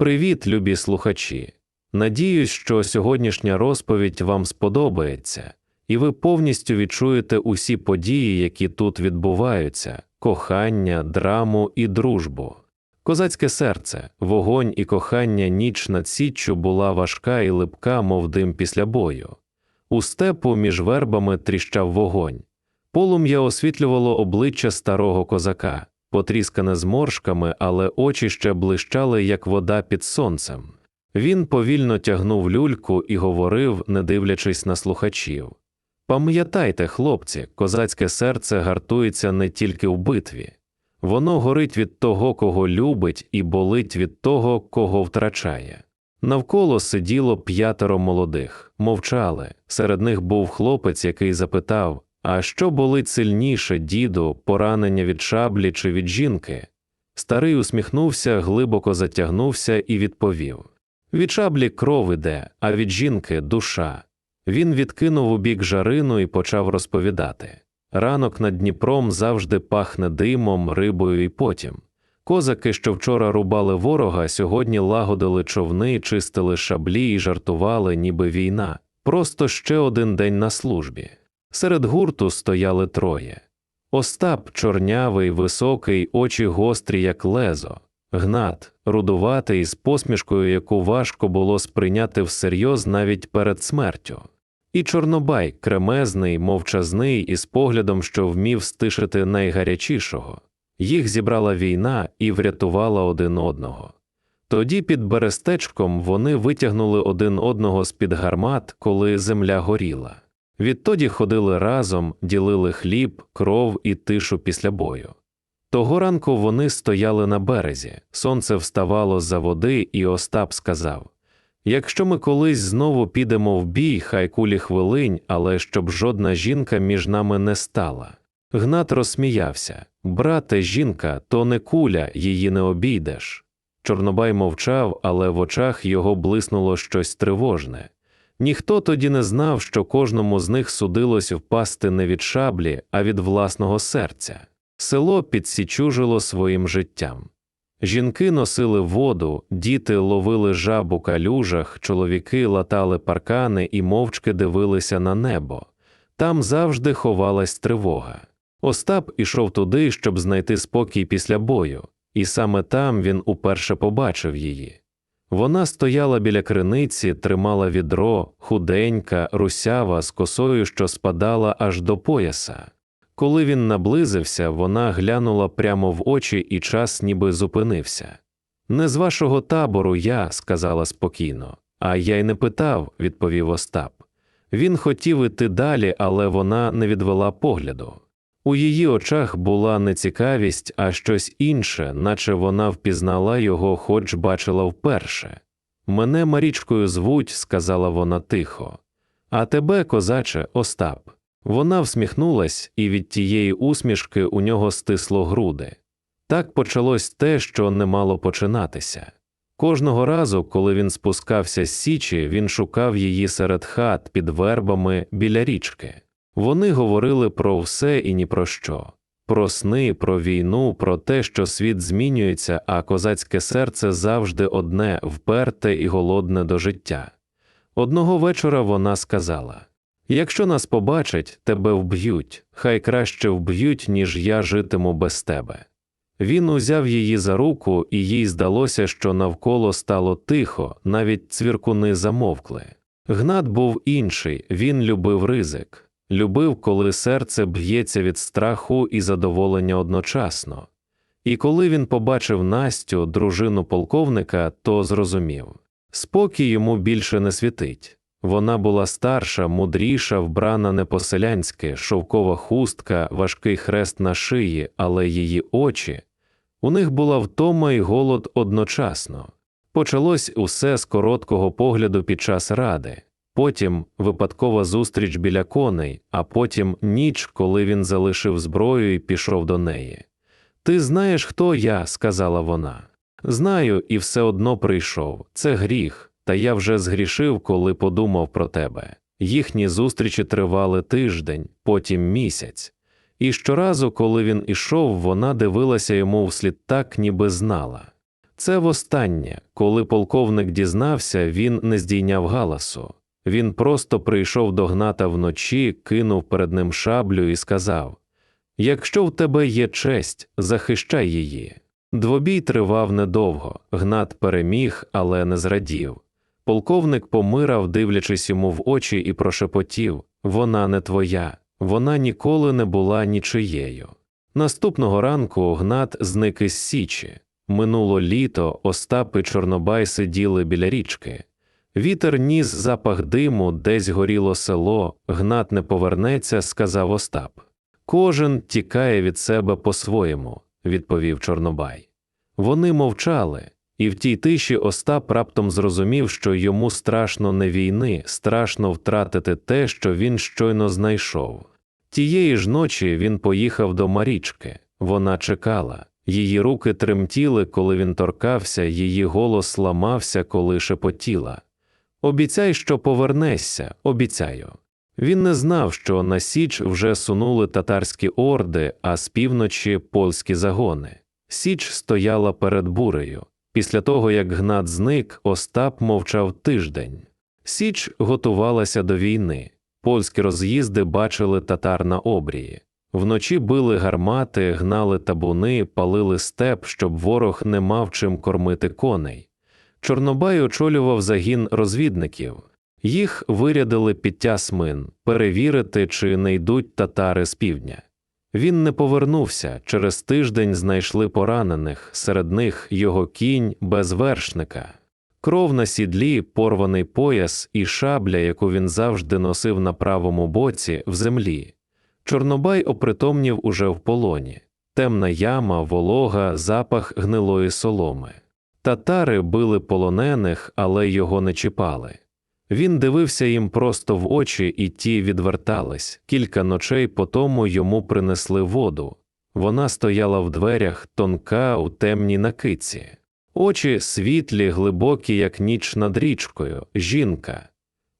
Привіт, любі слухачі! Надіюсь, що сьогоднішня розповідь вам сподобається, і ви повністю відчуєте усі події, які тут відбуваються кохання, драму і дружбу. Козацьке серце, вогонь і кохання ніч над січчю була важка і липка, мов дим після бою. У степу між вербами тріщав вогонь. Полум'я освітлювало обличчя старого козака, потріскане зморшками, але очі ще блищали, як вода під сонцем. Він повільно тягнув люльку і говорив, не дивлячись на слухачів. Пам'ятайте, хлопці, козацьке серце гартується не тільки в битві, воно горить від того, кого любить, і болить від того, кого втрачає. Навколо сиділо п'ятеро молодих, мовчали. Серед них був хлопець, який запитав А що болить сильніше, діду, поранення від шаблі чи від жінки? Старий усміхнувся, глибоко затягнувся і відповів Від шаблі кров іде, а від жінки душа. Він відкинув у бік жарину і почав розповідати ранок над Дніпром завжди пахне димом, рибою і потім. Козаки, що вчора рубали ворога, сьогодні лагодили човни, чистили шаблі і жартували, ніби війна. Просто ще один день на службі. Серед гурту стояли троє. Остап, чорнявий, високий, очі гострі, як лезо, гнат, рудуватий, з посмішкою, яку важко було сприйняти всерйоз навіть перед смертю. І Чорнобай, кремезний, мовчазний, із поглядом, що вмів стишити найгарячішого. Їх зібрала війна і врятувала один одного. Тоді під берестечком вони витягнули один одного з під гармат, коли земля горіла. Відтоді ходили разом, ділили хліб, кров і тишу після бою. Того ранку вони стояли на березі, сонце вставало за води, і Остап сказав Якщо ми колись знову підемо в бій, хай кулі хвилинь, але щоб жодна жінка між нами не стала. Гнат розсміявся Брате, жінка, то не куля, її не обійдеш. Чорнобай мовчав, але в очах його блиснуло щось тривожне. Ніхто тоді не знав, що кожному з них судилось впасти не від шаблі, а від власного серця. Село підсічужило своїм життям. Жінки носили воду, діти ловили жаб у калюжах, чоловіки латали паркани і мовчки дивилися на небо. Там завжди ховалась тривога. Остап ішов туди, щоб знайти спокій після бою, і саме там він уперше побачив її. Вона стояла біля криниці, тримала відро, худенька, русява, з косою, що спадала аж до пояса. Коли він наблизився, вона глянула прямо в очі, і час ніби зупинився. Не з вашого табору я, сказала спокійно, а я й не питав, відповів Остап. Він хотів іти далі, але вона не відвела погляду. У її очах була не цікавість, а щось інше, наче вона впізнала його, хоч бачила вперше. Мене Марічкою звуть, сказала вона тихо, а тебе, козаче, Остап. Вона всміхнулась, і від тієї усмішки у нього стисло груди. Так почалось те, що не мало починатися. Кожного разу, коли він спускався з січі, він шукав її серед хат під вербами біля річки. Вони говорили про все і ні про що про сни, про війну, про те, що світ змінюється, а козацьке серце завжди одне, вперте і голодне до життя. Одного вечора вона сказала Якщо нас побачать, тебе вб'ють, хай краще вб'ють, ніж я житиму без тебе. Він узяв її за руку, і їй здалося, що навколо стало тихо, навіть цвіркуни замовкли. Гнат був інший, він любив ризик любив, коли серце б'ється від страху і задоволення одночасно, і коли він побачив Настю, дружину полковника, то зрозумів спокій йому більше не світить. Вона була старша, мудріша, вбрана не по-селянськи, шовкова хустка, важкий хрест на шиї, але її очі у них була втома і голод одночасно. Почалось усе з короткого погляду під час ради потім випадкова зустріч біля коней, а потім ніч, коли він залишив зброю і пішов до неї. Ти знаєш, хто я, сказала вона. Знаю, і все одно прийшов. Це гріх, та я вже згрішив, коли подумав про тебе. Їхні зустрічі тривали тиждень, потім місяць. І щоразу, коли він ішов, вона дивилася йому вслід так, ніби знала. Це востаннє, коли полковник дізнався, він не здійняв галасу. Він просто прийшов до Гната вночі, кинув перед ним шаблю і сказав Якщо в тебе є честь, захищай її. Двобій тривав недовго, Гнат переміг, але не зрадів. Полковник помирав, дивлячись йому в очі, і прошепотів Вона не твоя, вона ніколи не була нічиєю. Наступного ранку Гнат зник із Січі. Минуло літо, Остап і Чорнобай сиділи біля річки. Вітер ніс запах диму, десь горіло село, Гнат не повернеться, сказав Остап. Кожен тікає від себе по-своєму, відповів Чорнобай. Вони мовчали, і в тій тиші Остап раптом зрозумів, що йому страшно не війни, страшно втратити те, що він щойно знайшов. Тієї ж ночі він поїхав до Марічки. Вона чекала. Її руки тремтіли, коли він торкався, її голос ламався, коли шепотіла. Обіцяй, що повернешся, обіцяю. Він не знав, що на Січ вже сунули татарські орди, а з півночі польські загони. Січ стояла перед бурею. Після того, як Гнат зник, Остап мовчав тиждень. Січ готувалася до війни. Польські роз'їзди бачили татар на обрії. Вночі били гармати, гнали табуни, палили степ, щоб ворог не мав чим кормити коней. Чорнобай очолював загін розвідників. Їх вирядили під Тясмин перевірити, чи не йдуть татари з півдня. Він не повернувся, через тиждень знайшли поранених, серед них його кінь без вершника. Кров на сідлі, порваний пояс і шабля, яку він завжди носив на правому боці, в землі. Чорнобай опритомнів уже в полоні, темна яма, волога, запах гнилої соломи. Татари били полонених, але його не чіпали. Він дивився їм просто в очі, і ті відвертались. Кілька ночей по тому йому принесли воду. Вона стояла в дверях, тонка у темній накиці. Очі світлі, глибокі, як ніч над річкою, жінка.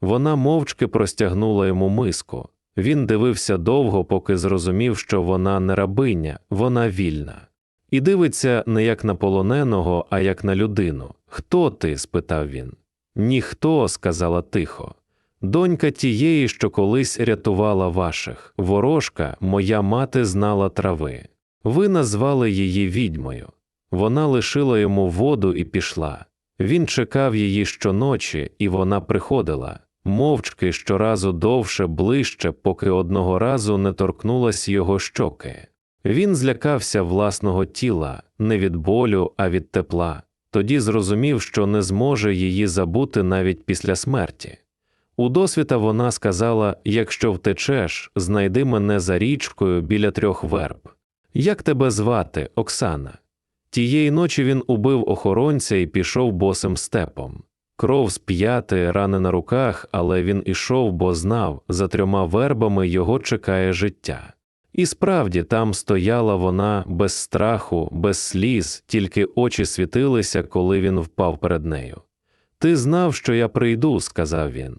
Вона мовчки простягнула йому миску. Він дивився довго, поки зрозумів, що вона не рабиня, вона вільна. І дивиться не як на полоненого, а як на людину. Хто ти? спитав він. Ніхто, сказала тихо. Донька тієї, що колись рятувала ваших, ворожка, моя мати знала трави. Ви назвали її відьмою. Вона лишила йому воду і пішла. Він чекав її щоночі, і вона приходила, мовчки щоразу довше, ближче, поки одного разу не торкнулась його щоки. Він злякався власного тіла, не від болю, а від тепла, тоді зрозумів, що не зможе її забути навіть після смерті. У досвіта вона сказала якщо втечеш, знайди мене за річкою біля трьох верб. Як тебе звати, Оксана? Тієї ночі він убив охоронця і пішов босим степом. Кров з п'яти, рани на руках, але він ішов, бо знав, за трьома вербами його чекає життя. І справді там стояла вона без страху, без сліз, тільки очі світилися, коли він впав перед нею. Ти знав, що я прийду, сказав він.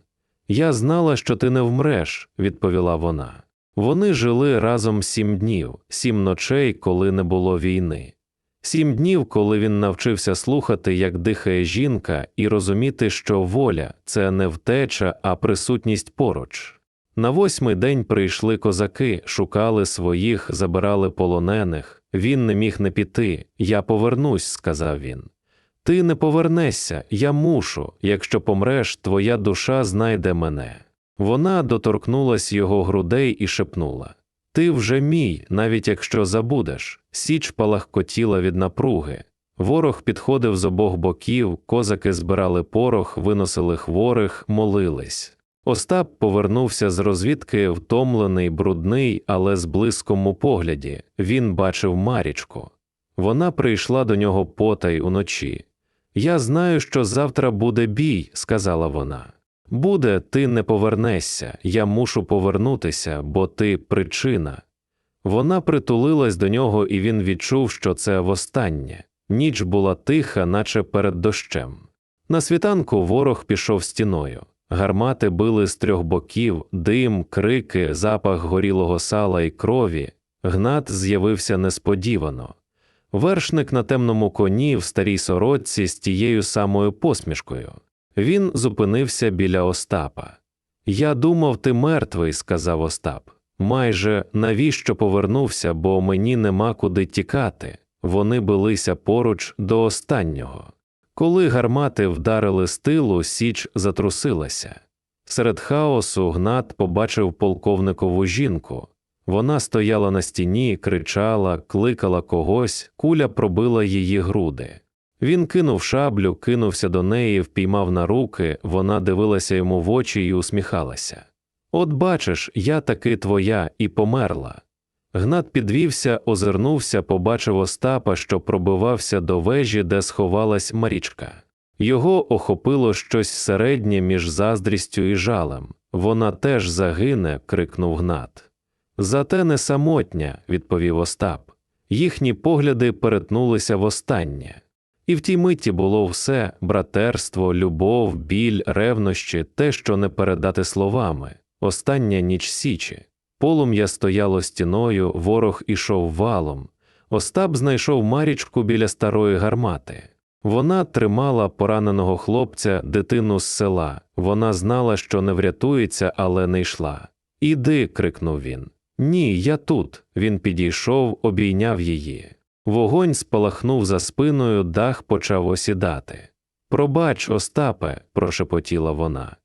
Я знала, що ти не вмреш, відповіла вона. Вони жили разом сім днів, сім ночей, коли не було війни. Сім днів, коли він навчився слухати, як дихає жінка, і розуміти, що воля це не втеча, а присутність поруч. На восьмий день прийшли козаки, шукали своїх, забирали полонених. Він не міг не піти. Я повернусь, сказав він. Ти не повернешся, я мушу. Якщо помреш, твоя душа знайде мене. Вона доторкнулась його грудей і шепнула Ти вже мій, навіть якщо забудеш. Січ палахкотіла від напруги. Ворог підходив з обох боків, козаки збирали порох, виносили хворих, молились. Остап повернувся з розвідки, втомлений, брудний, але з блиском у погляді. Він бачив Марічку. Вона прийшла до нього потай уночі. Я знаю, що завтра буде бій, сказала вона. Буде, ти не повернешся, я мушу повернутися, бо ти причина. Вона притулилась до нього, і він відчув, що це востаннє. Ніч була тиха, наче перед дощем. На світанку ворог пішов стіною. Гармати били з трьох боків, дим, крики, запах горілого сала і крові. Гнат з'явився несподівано. вершник на темному коні в старій сорочці з тією самою посмішкою. Він зупинився біля Остапа. Я думав, ти мертвий, сказав Остап. Майже навіщо повернувся, бо мені нема куди тікати. Вони билися поруч до останнього. Коли гармати вдарили з тилу, Січ затрусилася. Серед хаосу Гнат побачив полковникову жінку. Вона стояла на стіні, кричала, кликала когось, куля пробила її груди. Він кинув шаблю, кинувся до неї, впіймав на руки, вона дивилася йому в очі і усміхалася. От бачиш, я таки твоя, і померла. Гнат підвівся, озирнувся, побачив Остапа, що пробивався до вежі, де сховалась Марічка. Його охопило щось середнє між заздрістю і жалем. Вона теж загине, крикнув Гнат. Зате не самотня, відповів Остап. Їхні погляди перетнулися востаннє. І в тій миті було все братерство, любов, біль, ревнощі, те, що не передати словами, остання ніч січі. Полум'я стояло стіною, ворог ішов валом. Остап знайшов Марічку біля старої гармати. Вона тримала пораненого хлопця, дитину з села. Вона знала, що не врятується, але не йшла. Іди. крикнув він. Ні, я тут. Він підійшов, обійняв її. Вогонь спалахнув за спиною, дах почав осідати. Пробач, Остапе, прошепотіла вона.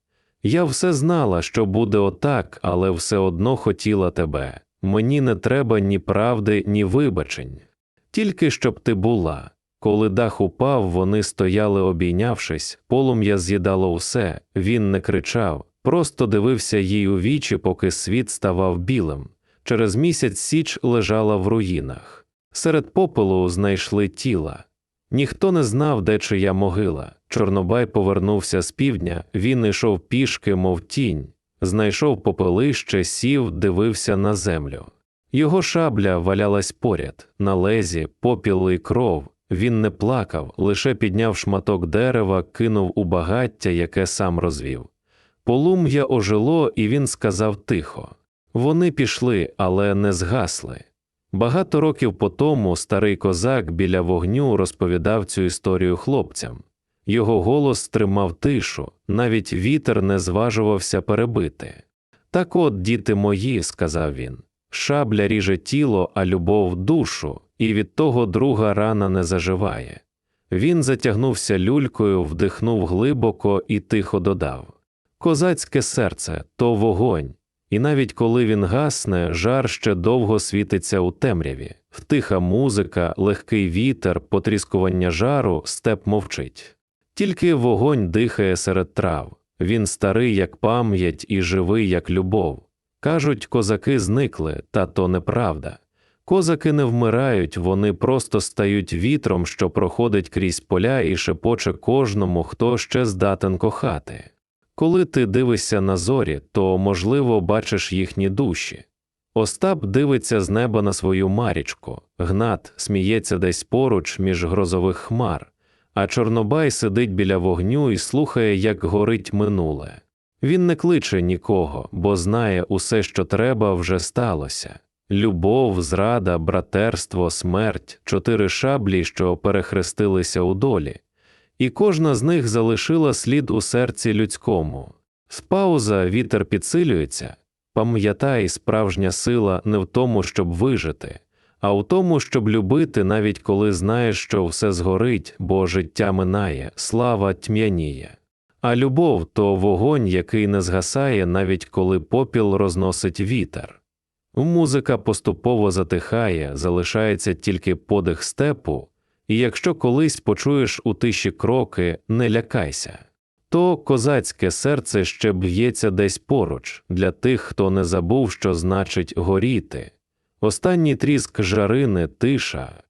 Я все знала, що буде отак, але все одно хотіла тебе. Мені не треба ні правди, ні вибачень. Тільки щоб ти була. Коли дах упав, вони стояли обійнявшись, полум'я з'їдало все, він не кричав, просто дивився їй у вічі, поки світ ставав білим. Через місяць Січ лежала в руїнах. Серед попелу знайшли тіла. Ніхто не знав, де чия могила. Чорнобай повернувся з півдня, він йшов пішки, мов тінь, знайшов попелище, сів, дивився на землю. Його шабля валялась поряд, на лезі, попіл і кров. Він не плакав, лише підняв шматок дерева, кинув у багаття, яке сам розвів. Полум'я ожило, і він сказав тихо вони пішли, але не згасли. Багато років по тому старий козак біля вогню розповідав цю історію хлопцям. Його голос тримав тишу, навіть вітер не зважувався перебити. Так от, діти мої, сказав він, шабля ріже тіло, а любов душу, і від того друга рана не заживає. Він затягнувся люлькою, вдихнув глибоко і тихо додав Козацьке серце то вогонь, і навіть коли він гасне, жар ще довго світиться у темряві, втиха музика, легкий вітер, потріскування жару, степ мовчить. Тільки вогонь дихає серед трав, він старий, як пам'ять, і живий, як любов. Кажуть, козаки зникли, та то неправда. Козаки не вмирають, вони просто стають вітром, що проходить крізь поля і шепоче кожному, хто ще здатен кохати. Коли ти дивишся на зорі, то, можливо, бачиш їхні душі. Остап дивиться з неба на свою марічку, гнат сміється десь поруч між грозових хмар, а Чорнобай сидить біля вогню і слухає, як горить минуле. Він не кличе нікого, бо знає, усе, що треба, вже сталося любов, зрада, братерство, смерть, чотири шаблі, що перехрестилися у долі і кожна з них залишила слід у серці людському. З пауза вітер підсилюється, пам'ятай, справжня сила не в тому, щоб вижити, а в тому, щоб любити, навіть коли знаєш, що все згорить, бо життя минає, слава тьмяніє. А любов то вогонь, який не згасає, навіть коли попіл розносить вітер. Музика поступово затихає, залишається тільки подих степу, і якщо колись почуєш у тиші кроки, не лякайся, то козацьке серце ще б'ється десь поруч для тих, хто не забув, що значить горіти. Останній тріск жарини, тиша,